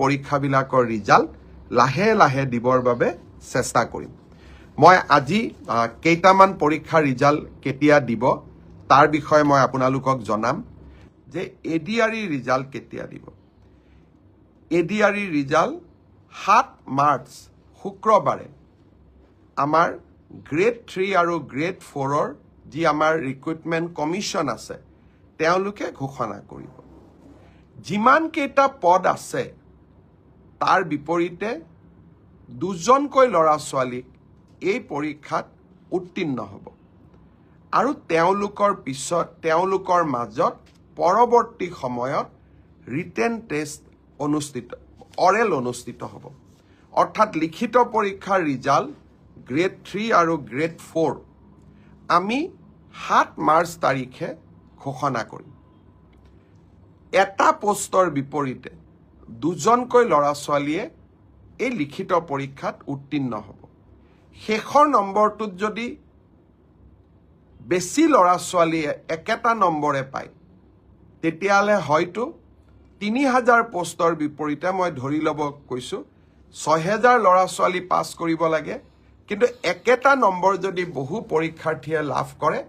পৰীক্ষাবিলাকৰ result লাহে লাহে দিবৰ বাবে চেষ্টা কৰিম। মই আজি কেইটামান পৰীক্ষাৰ ৰিজাল্ট কেতিয়া দিব তাৰ বিষয়ে মই আপোনালোকক জনাম যে A D R E result কেতিয়া দিব। A D R E result সাত মাৰ্চ শুক্ৰবাৰে আমাৰ গ্ৰেড থ্ৰী আৰু গ্ৰেড ফ'ৰৰ যি আমাৰ ৰিক্ৰুইটমেণ্ট কমিশ্যন আছে তেওঁলোকে ঘোষণা কৰিব। যিমানকেইটা পদ আছে তাৰ বিপৰীতে দুজনকৈ ল'ৰা ছোৱালীক এই পৰীক্ষাত উত্তীৰ্ণ হ'ব। আৰু তেওঁলোকৰ পিছত তেওঁলোকৰ মাজত পৰৱৰ্তী সময়ত ৰিটেন টেষ্ট অনুষ্ঠিত অৰেল অনুষ্ঠিত হ'ব। অৰ্থাৎ লিখিত পৰীক্ষাৰ ৰিজাল্ট গ্ৰেড থ্ৰী আৰু গ্ৰেড ফ'ৰ। আমি সাত মাৰ্চ তাৰিখে ঘোষণা কৰিম। এটা পষ্টৰ বিপৰীতে দুজনকৈ ল'ৰা ছোৱালীয়ে এই লিখিত পৰীক্ষাত উত্তীৰ্ণ হ'ব। শেষৰ নম্বৰটোত যদি বেছি ল'ৰা ছোৱালীয়ে একেটা নম্বৰে পায় তেতিয়াহ'লে হয়তো তিনি হাজাৰ পষ্টৰ বিপৰীতে মই ধৰি ল'ব কৈছোঁ ছহেজাৰ ল'ৰা ছোৱালী পাছ কৰিব লাগে কিন্তু একেটা নম্বৰ যদি বহু পৰীক্ষাৰ্থীয়ে লাভ কৰে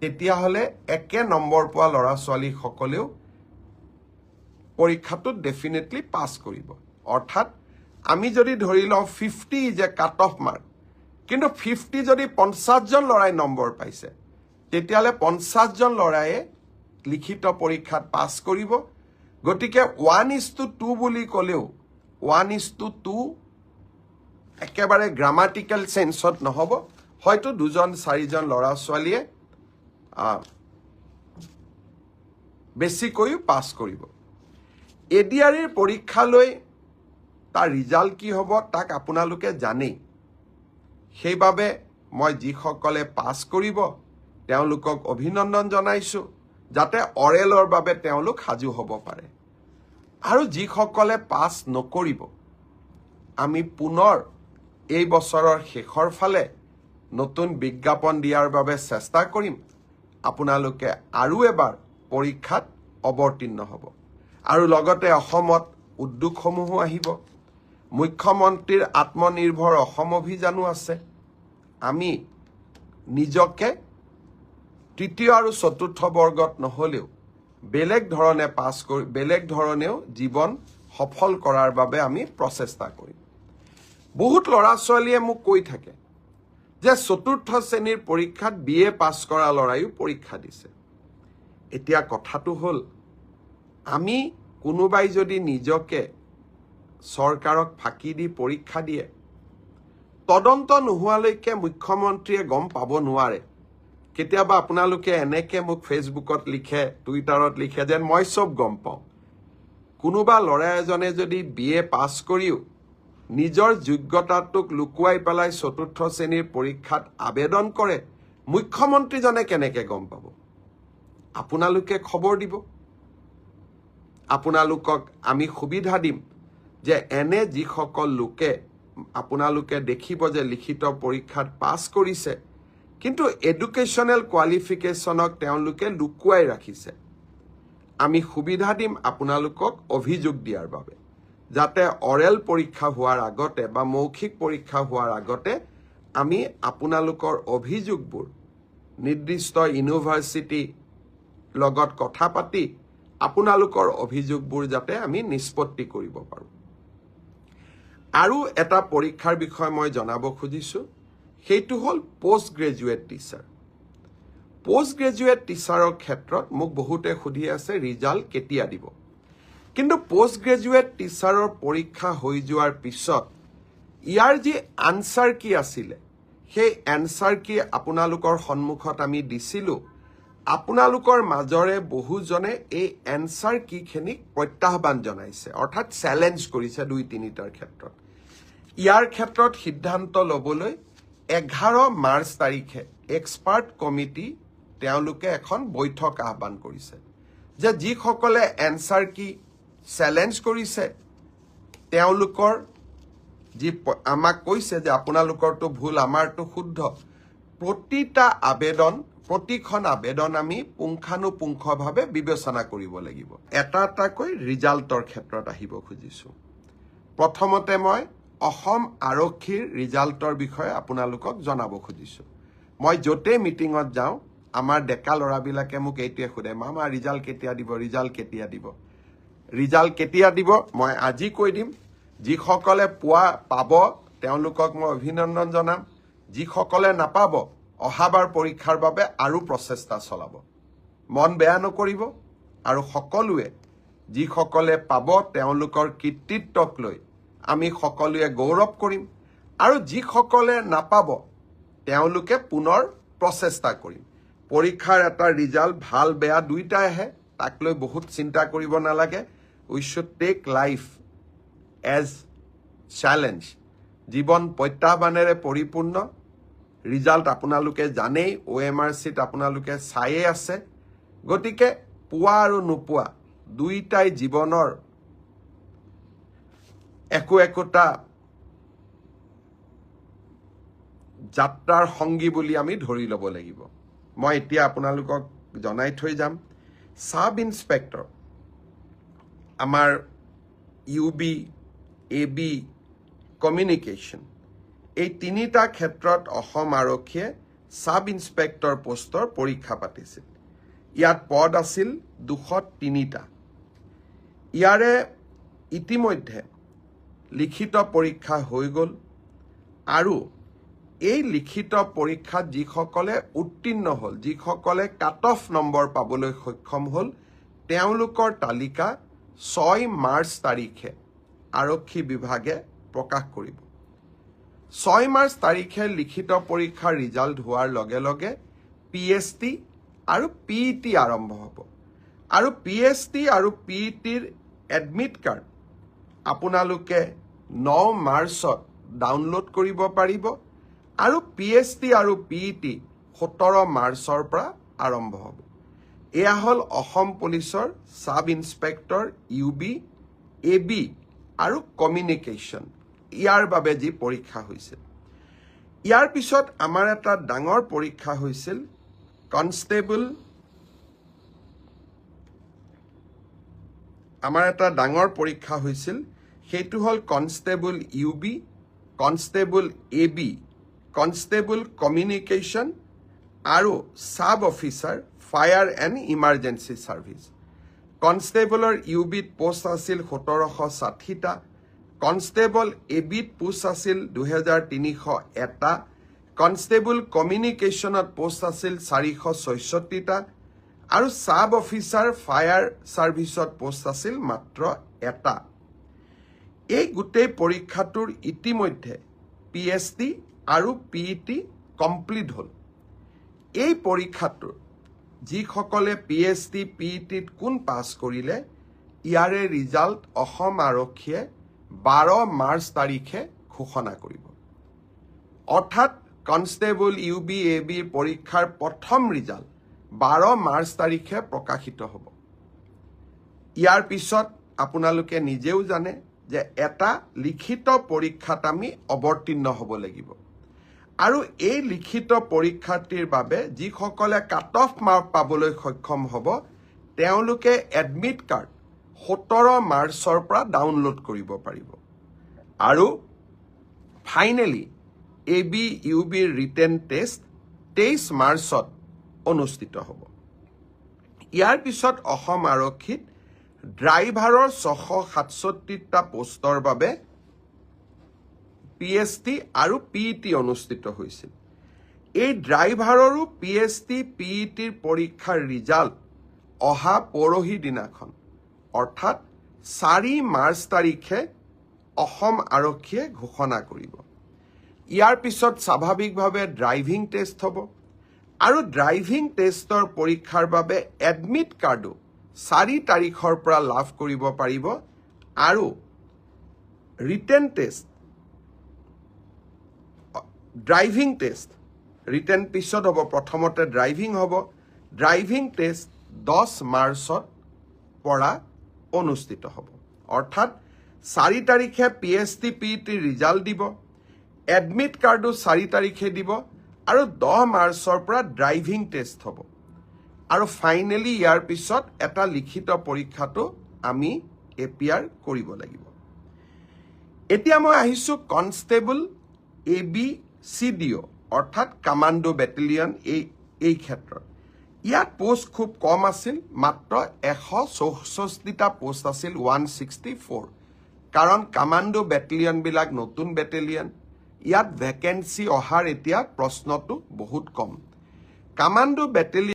তেতিয়াহ'লে একে নম্বৰ পোৱা ল'ৰা ছোৱালীসকলেও পৰীক্ষাটোত ডেফিনেটলি পাছ কৰিব। অৰ্থাৎ আমি যদি ধৰি লওঁ fifty is a cut off mark কিন্তু ফিফটি যদি পঞ্চাছজন ল'ৰাই নম্বৰ পাইছে তেতিয়াহ'লে পঞ্চাছজন ল'ৰায়ে লিখিত পৰীক্ষাত পাছ কৰিব। গতিকে ওৱান ইজ টু টু বুলি ক'লেও ওৱান ইজ টু টু একেবাৰে গ্ৰামাটিকেল চেঞ্চত নহ'ব। হয়তো দুজন চাৰিজন ল'ৰা ছোৱালীয়ে বেছিকৈও পাছ কৰিব। এ ডি আৰ ইৰ পৰীক্ষালৈ তাৰ ৰিজাল্ট কি হ'ব তাক আপোনালোকে জানেই। সেইবাবে মই যিসকলে পাছ কৰিব তেওঁলোকক অভিনন্দন জনাইছোঁ যাতে অৰেলৰ বাবে তেওঁলোক সাজু হ'ব পাৰে। আৰু যিসকলে পাছ নকৰিব আমি পুনৰ এই বছৰৰ শেষৰ ফালে নতুন বিজ্ঞাপন দিয়াৰ বাবে চেষ্টা কৰিম। আপোনালোকে আৰু এবাৰ পৰীক্ষাত অৱতীৰ্ণ হ'ব। আৰু লগতে অসমত উদ্যোগসমূহো আহিব। মুখ্যমন্ত্ৰীৰ আত্মনিৰ্ভৰ অসম অভিযানো আছে। আমি নিজকে তৃতীয় আৰু চতুৰ্থ বৰ্গত নহ'লেও বেলেগ ধৰণে পাছ কৰি বেলেগ ধৰণেও জীৱন সফল কৰাৰ বাবে আমি প্ৰচেষ্টা কৰিম। বহুত ল'ৰা ছোৱালীয়ে মোক কৈ থাকে যে চতুৰ্থ শ্ৰেণীৰ পৰীক্ষাত বি এ পাছ কৰা ল'ৰাইও পৰীক্ষা দিছে। এতিয়া কথাটো হ'ল আমি কোনোবাই যদি নিজকে চৰকাৰক ফাঁকি দি পৰীক্ষা দিয়ে তদন্ত নোহোৱালৈকে মুখ্যমন্ত্ৰীয়ে গম পাব নোৱাৰে। কেতিয়াবা আপোনালোকে এনেকে মোক ফেচবুকত লিখে টুইটাৰত লিখে যেন মই চব গম পাওঁ। কোনোবা ল'ৰা এজনে যদি বি এ পাছ কৰিও নিজৰ যোগ্যতাটোক লুকুৱাই পেলাই চতুৰ্থ শ্ৰেণীৰ পৰীক্ষাত আবেদন কৰে মুখ্যমন্ত্ৰীজনে কেনেকে গম পাব? আপোনালোকে খবৰ দিব। আপোনালোকক আমি সুবিধা দিম যে এনে যিসকল লোকে আপোনালোকে দেখিব যে লিখিত পৰীক্ষাত পাছ কৰিছে কিন্তু এডুকেশ্যনেল কোৱালিফিকেশ্যনক তেওঁলোকে লুকুৱাই ৰাখিছে। আমি সুবিধা দিম আপোনালোকক অভিযোগ দিয়াৰ বাবে যাতে অৰেল পৰীক্ষা হোৱাৰ আগতে বা মৌখিক পৰীক্ষা হোৱাৰ আগতে আমি আপোনালোকৰ অভিযোগবোৰ নিৰ্দিষ্ট ইউনিভাৰ্চিটি লগত কথা পাতি আপোনালোকৰ অভিযোগবোৰ যাতে আমি নিষ্পত্তি কৰিব পাৰোঁ। আৰু এটা পৰীক্ষাৰ বিষয়ে মই জনাব খুজিছোঁ সেইটো হ'ল post graduate teacher post graduate টিচাৰৰ ক্ষেত্ৰত মোক বহুতে সুধি আছে ৰিজাল্ট কেতিয়া দিব? কিন্তু পষ্ট গ্ৰেজুৱেট টিচাৰৰ পৰীক্ষা হৈ যোৱাৰ পিছত ইয়াৰ যি আনচাৰ কি আছিলে সেই এনচাৰ কি আপোনালোকৰ সন্মুখত আমি দিছিলোঁ আপোনালোকৰ মাজৰে বহুজনে এই এনচাৰ কিখিনিক প্ৰত্যাহ্বান জনাইছে অৰ্থাৎ চেলেঞ্জ কৰিছে দুই তিনিটাৰ ক্ষেত্ৰত। ইয়াৰ ক্ষেত্ৰত সিদ্ধান্ত ল'বলৈ এঘাৰ মাৰ্চ তাৰিখে এক্সপাৰ্ট কমিটি তেওঁলোকে এখন বৈঠক আহ্বান কৰিছে যে যিসকলে এনচাৰ কি চেলেঞ্জ কৰিছে তেওঁলোকৰ যি আমাক কৈছে যে আপোনালোকৰটো ভুল আমাৰটো শুদ্ধ প্ৰতিটা আবেদন প্ৰতিখন আবেদন আমি পুংখানুপুংখভাৱে বিবেচনা কৰিব লাগিব। এটা এটাকৈ ৰিজাল্টৰ ক্ষেত্ৰত আহিব খুজিছোঁ। প্ৰথমতে মই অসম আৰক্ষীৰ ৰিজাল্টৰ বিষয়ে আপোনালোকক জনাব খুজিছোঁ। মই য'তেই মিটিঙত যাওঁ আমাৰ ডেকা ল'ৰাবিলাকে মোক এইটোৱে সোধে মামা ৰিজাল্ট কেতিয়া দিব ৰিজাল্ট কেতিয়া দিব? ৰিজাল্ট কেতিয়া দিব মই আজি কৈ দিম। যিসকলে পোৱা পাব তেওঁলোকক মই অভিনন্দন জনাম। যিসকলে নাপাব অহাবাৰ পৰীক্ষাৰ বাবে আৰু প্ৰচেষ্টা চলাব। মন বেয়া নকৰিব আৰু সকলোৱে যিসকলে পাব তেওঁলোকৰ কৃতিত্বক লৈ আমি সকলোৱে গৌৰৱ কৰিম আৰু যিসকলে নাপাব তেওঁলোকে পুনৰ প্ৰচেষ্টা কৰিম। পৰীক্ষাৰ এটা ৰিজাল্ট ভাল বেয়া দুইটাই আহে তাক লৈ বহুত চিন্তা কৰিব নালাগে। We should take life as challenge জীৱন প্ৰত্যাহ্বানেৰে পৰিপূৰ্ণ। ৰিজাল্ট আপোনালোকে জানেই অ' এম আৰ চিত আপোনালোকে চায়ে আছে। গতিকে পোৱা আৰু নোপোৱা দুইটাই জীৱনৰ একো একোটা যাত্ৰাৰ সংগী বুলি আমি ধৰি ল'ব লাগিব। মই এতিয়া আপোনালোকক জনাই থৈ যাম। চাব ইন্সপেক্টৰ আমাৰ U B A B communication এই তিনিটা ক্ষেত্ৰত অসম আৰক্ষীয়ে চাব ইন্সপেক্টৰ পোষ্টৰ পৰীক্ষা পাতিছিল। ইয়াত পদ আছিল দুশ তিনিটা। ইয়াৰে ইতিমধ্যে লিখিত পৰীক্ষা হৈ গ'ল আৰু এই লিখিত পৰীক্ষাত যিসকলে উত্তীৰ্ণ হ'ল যিসকলে কাট অফ নম্বৰ পাবলৈ সক্ষম হ'ল তেওঁলোকৰ তালিকা ছয় মাৰ্চ তাৰিখে আৰক্ষী বিভাগে প্ৰকাশ কৰিব। ছয় মাৰ্চ তাৰিখে লিখিত পৰীক্ষাৰ ৰিজাল্ট হোৱাৰ লগে লগে পি এইচ টি আৰু পি ই টি আৰম্ভ হ'ব। আৰু পি এইচ টি আৰু পি ই টিৰ এডমিট কাৰ্ড আপোনালোকে ন মাৰ্চত ডাউনলোড কৰিব পাৰিব আৰু পি এইচ টি আৰু পি ই টি সোতৰ মাৰ্চৰ পৰা আৰম্ভ হ'ব। এয়া হ'ল অসম পুলিচৰ sub inspector U B A B আৰু কমিউনিকেশ্যন। ইয়াৰ বাবে যি পৰীক্ষা হৈছিল। ইয়াৰ পিছত আমাৰ এটা ডাঙৰ পৰীক্ষা হৈছিল কনষ্টেবল। আমাৰ এটা ডাঙৰ পৰীক্ষা হৈছিল সেইটো হ'ল constable U B constable A B constable communication আৰু sub officer fire and emergency service. কনষ্টেবলৰ U বিত পোষ্ট আছিল সোতৰশ ষাঠিটা কনষ্টেবল এ বিত পোষ্ট আছিল দুহেজাৰ তিনিশ এটা। কনষ্টেবল কমিউনিকেশ্যনত পোষ্ট আছিল চাৰিশ ছয়ষষ্ঠিটা আৰু চাব অফিচাৰ ফায়াৰ ছাৰ্ভিচত পোষ্ট আছিল মাত্ৰ এটা। এই গোটেই পৰীক্ষাটোৰ ইতিমধ্যে পি এইচ টি আৰু পি ই টি কমপ্লিট হ'ল। এই পৰীক্ষাটোৰ যিসকলে P H T P E টিত কোন পাছ কৰিলে ইয়াৰে ৰিজাল্ট অসম আৰক্ষীয়ে বাৰ মাৰ্চ তাৰিখে ঘোষণা কৰিব। অৰ্থাৎ কনষ্টেবল ইউ বি এ বিৰ পৰীক্ষাৰ প্ৰথম ৰিজাল্ট বাৰ মাৰ্চ তাৰিখে প্ৰকাশিত হ'ব। ইয়াৰ পিছত আপোনালোকে নিজেও জানে যে এটা লিখিত পৰীক্ষাত আমি অৱতীৰ্ণ হ'ব লাগিব। আৰু এই লিখিত পৰীক্ষাৰ্থীৰ বাবে যিসকলে কাট অফ মাৰ্ক পাবলৈ সক্ষম হ'ব তেওঁলোকে এডমিট কাৰ্ড সোতৰ মাৰ্চৰ পৰা ডাউনলোড কৰিব পাৰিব। আৰু ফাইনেলি এ বি ইউ বিৰ ৰিটেন টেষ্ট তেইছ মাৰ্চত অনুষ্ঠিত হ'ব। ইয়াৰ পিছত অসম আৰক্ষীত ড্ৰাইভাৰৰ ছশ সাতষষ্ঠিটা পোষ্টৰ বাবে পি এইচ টি আৰু পি ই টি অনুষ্ঠিত হৈছিল। এই ড্ৰাইভাৰৰো P H T P E টিৰ পৰীক্ষাৰ ৰিজাল্ট অহা পৰহি দিনাখন। অৰ্থাৎ চাৰি মাৰ্চ তাৰিখে অসম আৰক্ষীয়ে ঘোষণা কৰিব। ইয়াৰ পিছত স্বাভাৱিকভাৱে ড্ৰাইভিং টেষ্ট হ'ব আৰু ড্ৰাইভিং টেষ্টৰ পৰীক্ষাৰ বাবে এডমিট কাৰ্ডো চাৰি তাৰিখৰ পৰা লাভ কৰিব পাৰিব আৰু written test driving test written পিছত হ'ব। প্ৰথমতে ড্ৰাইভিং হ'ব। ড্ৰাইভিং টেষ্ট দহ মাৰ্চত পৰা অনুষ্ঠিত হ'ব। অৰ্থাৎ চাৰি তাৰিখে পি এইচ টি পি টিৰ ৰিজাল্ট দিব এডমিট কাৰ্ডো চাৰি তাৰিখে দিব আৰু দহ মাৰ্চৰ পৰা ড্ৰাইভিং টেষ্ট হ'ব। আৰু ফাইনেলি ইয়াৰ পিছত এটা লিখিত পৰীক্ষাটো আমি এপিয়াৰ কৰিব লাগিব। এতিয়া মই আহিছোঁ constable A B C D O' অৰ্থাৎ কামাণ্ডো বেটেলিয়ন এই এই ক্ষেত্ৰত। ইয়াত পোষ্ট খুব কম আছিল মাত্ৰ এশ চৌষষ্ঠিটা পোষ্ট আছিল ওৱান ছিক্সটি ফ'ৰ কাৰণ কামাণ্ডো বেটেলিয়নবিলাক নতুন বেটেলিয়ন ইয়াত ভেকেঞ্চি অহাৰ এতিয়া প্ৰশ্নটো বহুত কম। Commando battalion